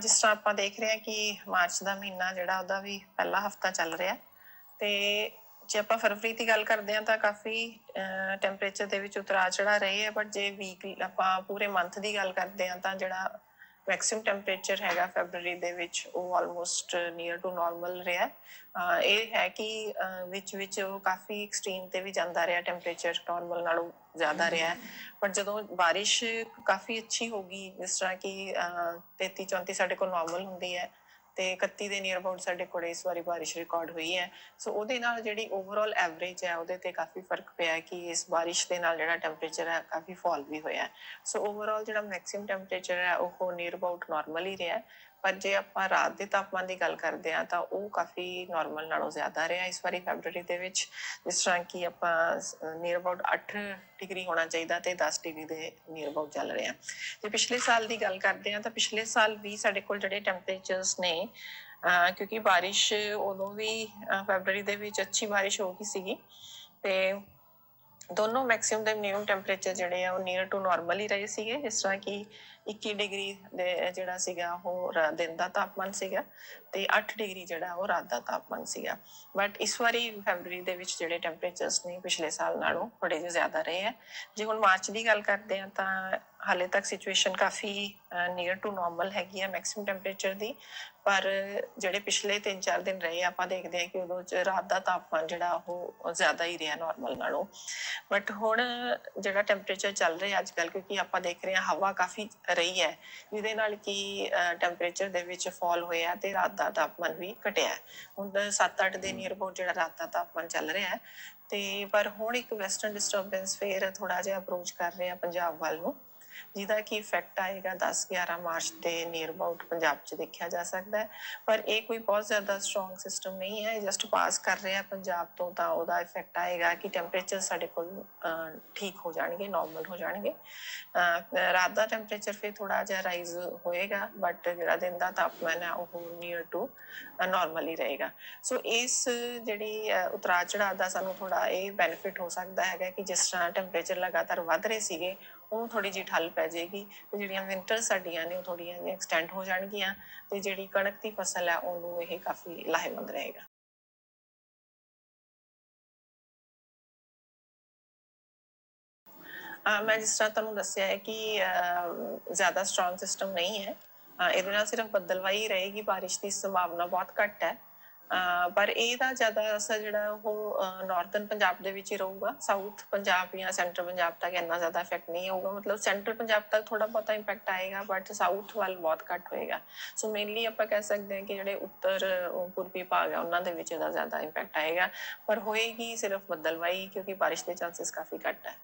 ਜਿਸ ਤਰ੍ਹਾਂ ਆਪਾਂ ਦੇਖ ਰਹੇ ਹਾਂ ਕਿ ਮਾਰਚ ਦਾ ਮਹੀਨਾ ਜਿਹੜਾ ਉਹਦਾ ਵੀ ਪਹਿਲਾ ਹਫਤਾ ਚੱਲ ਰਿਹਾ ਹੈ, ਤੇ ਜੇ ਆਪਾਂ ਫਰਵਰੀ ਦੀ ਗੱਲ ਕਰਦੇ ਹਾਂ ਤਾਂ ਕਾਫੀ ਟੈਂਪਰੇਚਰ ਦੇ ਵਿੱਚ ਉਤਰਾ ਚੜਾ ਰਹੇ ਹੈ ਬਟ ਜੇ ਵੀਕ ਆਪਾਂ ਪੂਰੇ ਮੰਥ ਦੀ ਗੱਲ ਕਰਦੇ ਹਾਂ ਤਾਂ ਜਿਹੜਾ ਮੈਕਸਿਮਮ ਟੈਂਪਰੇਚਰ ਹੈਗਾ ਫੈਬਰੂਰੀ ਦੇ ਵਿੱਚ, ਉਹ ਆਲਮੋਸਟ ਨੀਅਰ ਟੂ ਨਾਰਮਲ ਰਿਹਾ। ਇਹ ਹੈ ਕਿ ਵਿੱਚ ਵਿੱਚ ਉਹ ਕਾਫੀ ਐਕਸਟ੍ਰੀਮ ਤੇ ਵੀ ਜਾਂਦਾ ਰਿਹਾ ਟੈਂਪਰੇਚਰ ਨਾਰਮਲ ਨਾਲੋਂ ਜ਼ਿਆਦਾ ਰਿਹਾ। ਪਰ ਜਦੋਂ ਬਾਰਿਸ਼ ਕਾਫੀ ਅੱਛੀ ਹੋ ਗਈ, ਜਿਸ ਤਰ੍ਹਾਂ ਕਿ, ਅਹ 33 34 ਸਾਡੇ ਕੋਲ ਨਾਰਮਲ ਹੁੰਦੀ ਹੈ ਤੇ 31 ਦੇ ਨੀਅਰ ਅਬਾਊਟ ਸਾਡੇ ਕੋਲ ਇਸ ਵਾਰੀ ਬਾਰਿਸ਼ ਰਿਕਾਰਡ ਹੋਈ ਹੈ। ਸੋ ਉਹਦੇ ਨਾਲ ਜਿਹੜੀ ਓਵਰਆਲ ਐਵਰੇਜ ਹੈ, ਉਹਦੇ ਤੇ ਕਾਫੀ ਫ਼ਰਕ ਪਿਆ ਕਿ ਇਸ ਬਾਰਿਸ਼ ਦੇ ਨਾਲ ਜਿਹੜਾ ਟੈਂਪਰੇਚਰ ਹੈ, ਕਾਫੀ ਫਾਲ ਵੀ ਹੋਇਆ ਸੋ ਓਵਰਆਲ ਜਿਹੜਾ ਮੈਕਸਿਮਮ ਟੈਂਪਰੇਚਰ ਹੈ, ਉਹ ਨੀਅਰ ਅਬਾਊਟ ਨਾਰਮਲ ਹੀ ਰਿਹਾ ਪਰ ਜੇ ਆਪਾਂ ਰਾਤ ਦੇ ਤਾਪਮਾਨ ਦੀ ਗੱਲ ਕਰਦੇ ਹਾਂ ਤਾਂ ਉਹ ਕਾਫੀ ਨਾਰਮਲ ਨਾਲੋਂ ਜ਼ਿਆਦਾ ਰਿਹਾ। ਇਸ ਵਾਰੀ ਫੈਬਰੂਰੀ ਦੇ ਵਿੱਚ ਜਿਸ ਤਰ੍ਹਾਂ ਕਿ ਆਪਾਂ ਨੀਅਰ ਅਬਾਊਟ 8 ਡਿਗਰੀ ਹੋਣਾ ਚਾਹੀਦਾ ਤੇ 10 ਡਿਗਰੀ ਦੇ ਨੀਅਰ ਅਬਾਊਟ ਚੱਲ ਰਿਹਾ। ਜੇ ਪਿਛਲੇ ਸਾਲ ਦੀ ਗੱਲ ਕਰਦੇ ਹਾਂ ਤਾਂ ਪਿਛਲੇ ਸਾਲ ਵੀ ਸਾਡੇ ਕੋਲ ਜਿਹੜੇ ਟੈਂਪਰੇਚਰਸ ਨੇ ਕਿਉਂਕਿ ਬਾਰਿਸ਼ ਉਦੋਂ ਵੀ, ਅਹ ਦੇ ਵਿੱਚ ਅੱਛੀ ਬਾਰਿਸ਼ ਹੋ ਗਈ ਸੀਗੀ ਤੇ ਦੋਨੋਂ ਮੈਕਸਿਮਮ ਦੇ ਮਿਨੀਮਮ ਟੈਂਪਰੇਚਰ ਜਿਹੜੇ ਆ ਉਹ ਨੀਅਰ ਟੂ ਨਾਰਮਲ ਹੀ ਰਹੇ ਸੀਗੇ। ਜਿਸ ਤਰ੍ਹਾਂ ਕਿ 21 ਡਿਗਰੀ ਦੇ ਜਿਹੜਾ ਸੀਗਾ ਉਹ ਰਾ- ਦਿਨ ਦਾ ਤਾਪਮਾਨ ਸੀਗਾ ਤੇ 8 ਡਿਗਰੀ ਜਿਹੜਾ ਉਹ ਰਾਤ ਦਾ ਤਾਪਮਾਨ ਸੀਗਾ। ਬਟ ਇਸ ਵਾਰੀ ਫੈਬਰੂਰੀ ਦੇ ਵਿੱਚ ਜਿਹੜੇ ਟੈਂਪਰੇਚਰਸ ਨੇ ਪਿਛਲੇ ਸਾਲ ਨਾਲੋਂ ਥੋੜੇ ਜਿਹੇ ਜ਼ਿਆਦਾ ਰਹੇ ਹੈ ਜੇ ਹੁਣ ਮਾਰਚ ਦੀ ਗੱਲ ਕਰਦੇ ਹਾਂ ਤਾਂ ਹਾਲੇ ਤੱਕ ਸਿਚੁਏਸ਼ਨ ਕਾਫੀ ਨੀਅਰ ਟੂ ਨਾਰਮਲ ਹੈਗੀ ਹੈ ਮੈਕਸਿਮਮ ਟੈਂਪਰੇਚਰ ਦੀ। ਪਰ ਜਿਹੜੇ ਪਿਛਲੇ 3-4 ਦਿਨ ਰਹੇ, ਆਪਾਂ ਦੇਖਦੇ ਹਾਂ ਕਿ ਉਦੋਂ ਚ ਰਾਤ ਦਾ ਤਾਪਮਾਨ ਜਿਹੜਾ ਉਹ ਜ਼ਿਆਦਾ ਹੀ ਰਿਹਾ ਨਾਰਮਲ ਨਾਲੋਂ। ਬਟ ਹੁਣ ਜਿਹੜਾ ਟੈਂਪਰੇਚਰ ਚੱਲ ਰਿਹਾ ਅੱਜ ਕੱਲ ਕਿਉਂਕਿ ਆਪਾਂ ਦੇਖ ਰਹੇ ਹਾਂ ਹਵਾ ਕਾਫੀ ਰਹੀ ਹੈ, ਜਿਹਦੇ ਨਾਲ ਕਿ ਟੈਂਪਰੇਚਰ ਦੇ ਵਿੱਚ ਫਾਲ ਹੋਇਆ ਤੇ ਰਾਤ ਦਾ ਤਾਪਮਾਨ ਵੀ ਘਟਿਆ ਹੈ। ਹੁਣ 7-8 ਦੇ ਨੀਅਰ ਅਬਾਊਟ ਜਿਹੜਾ ਰਾਤ ਦਾ ਤਾਪਮਾਨ ਚੱਲ ਰਿਹਾ ਹੈ। ਤੇ ਪਰ ਹੁਣ ਇੱਕ ਵੈਸਟਰਨ ਡਿਸਟਰਬੈਂਸ ਫੇਰ ਥੋੜਾ ਜਿਹਾ ਅਪਰੋਚ ਕਰ ਰਿਹਾ ਪੰਜਾਬ ਵੱਲ ਨੂੰ। ਜਿਹਦਾ ਕੀ ਇਫੈਕਟ ਆਏਗਾ 10-11 ਮਾਰਚ ਦੇ ਨੀਅਰ ਅਬਾਊਟ ਪੰਜਾਬ 'ਚ ਦੇਖਿਆ ਜਾ ਸਕਦਾ ਹੈ। ਪਰ ਇਹ ਕੋਈ ਬਹੁਤ ਜ਼ਿਆਦਾ ਸਟਰੋਂਗ ਸਿਸਟਮ ਨਹੀਂ ਹੈ ਇਹ ਜਸਟ ਪਾਸ ਕਰ ਰਿਹਾ ਪੰਜਾਬ ਤੋਂ ਤਾਂ ਉਹਦਾ ਇਫੈਕਟ ਆਏਗਾ ਕਿ ਟੈਂਪਰੇਚਰ ਸਾਡੇ ਕੋਲ ਠੀਕ ਹੋ ਜਾਣਗੇ ਨਾਰਮਲ ਹੋ ਜਾਣਗੇ। ਰਾਤ ਦਾ ਟੈਂਪਰੇਚਰ ਫਿਰ ਥੋੜਾ ਜਿਹਾ ਰਾਈਜ਼ ਹੋਏਗਾ ਬਟ ਜਿਹੜਾ ਦਿਨ ਦਾ ਤਾਪਮਾਨ ਹੈ ਉਹ ਨੀਅਰ ਟੂ ਨਾਰਮਲ ਹੀ ਰਹੇਗਾ। ਸੋ ਇਸ ਜਿਹੜੀ ਅਹ, ਉਤਰਾਅ ਚੜਾਅ ਦਾ ਸਾਨੂੰ ਥੋੜਾ ਇਹ ਬੈਨੀਫਿਟ ਹੋ ਸਕਦਾ ਹੈਗਾ ਕਿ ਜਿਸ ਤਰ੍ਹਾਂ ਟੈਂਪਰੇਚਰ ਲਗਾਤਾਰ ਵੱਧ ਰਹੇ ਸੀਗੇ ਉਹ ਥੋੜੀ ਜਿਹੀ ਠੱਲ ਪੈ ਜਾਏਗੀ ਤੇ ਜਿਹੜੀਆਂ ਵਿੰਟਰ ਸਾਡੀਆਂ ਨੇ ਉਹ ਥੋੜੀਆਂ ਜਿਹੀਆਂ ਐਕਸਟੈਂਡ ਹੋ ਜਾਣਗੀਆਂ ਤੇ ਜਿਹੜੀ ਕਣਕ ਦੀ ਫਸਲ ਹੈ ਉਹਨੂੰ ਇਹ ਕਾਫੀ ਲਾਹੇਵੰਦ ਰਹੇਗਾ। ਮੈਂ ਜਿਸ ਤਰ੍ਹਾਂ ਤੁਹਾਨੂੰ ਦੱਸਿਆ ਹੈ ਕਿ ਅਹ, ਜ਼ਿਆਦਾ ਸਟਰੋਂਗ ਸਿਸਟਮ ਨਹੀਂ ਹੈ। ਇਹਦੇ ਨਾਲ ਸਿਰਫ ਬੱਦਲਵਾਈ ਰਹੇਗੀ ਬਾਰਿਸ਼ ਦੀ ਸੰਭਾਵਨਾ ਬਹੁਤ ਘੱਟ ਹੈ। ਪਰ ਇਹਦਾ ਜ਼ਿਆਦਾ ਅਸਰ ਜਿਹੜਾ ਉਹ ਨਾਰਥਰਨ ਪੰਜਾਬ ਦੇ ਵਿੱਚ ਹੀ ਰਹੂਗਾ। ਸਾਊਥ ਪੰਜਾਬ ਜਾਂ ਸੈਂਟਰਲ ਪੰਜਾਬ ਤੱਕ ਇੰਨਾ ਜ਼ਿਆਦਾ ਇਫੈਕਟ ਨਹੀਂ ਹੋਊਗਾ ਮਤਲਬ ਸੈਂਟਰਲ ਪੰਜਾਬ ਤੱਕ ਥੋੜਾ ਬਹੁਤਾ ਇੰਪੈਕਟ ਆਏਗਾ ਬਟ ਸਾਊਥ ਵੱਲ ਬਹੁਤ ਘੱਟ ਹੋਏਗਾ। ਸੋ ਮੇਨਲੀ ਆਪਾਂ ਕਹਿ ਸਕਦੇ ਹਾਂ ਕਿ ਜਿਹੜੇ ਉੱਤਰ ਪੂਰਬੀ ਭਾਗ ਆ, ਉਹਨਾਂ ਦੇ ਵਿੱਚ ਇਹਦਾ ਜ਼ਿਆਦਾ ਇੰਪੈਕਟ ਆਏਗਾ। ਪਰ ਹੋਏਗੀ ਸਿਰਫ ਬੱਦਲਵਾਈ, ਕਿਉਂਕਿ ਬਾਰਿਸ਼ ਦੇ ਚਾਂਸਸ ਕਾਫੀ ਘੱਟ ਹੈ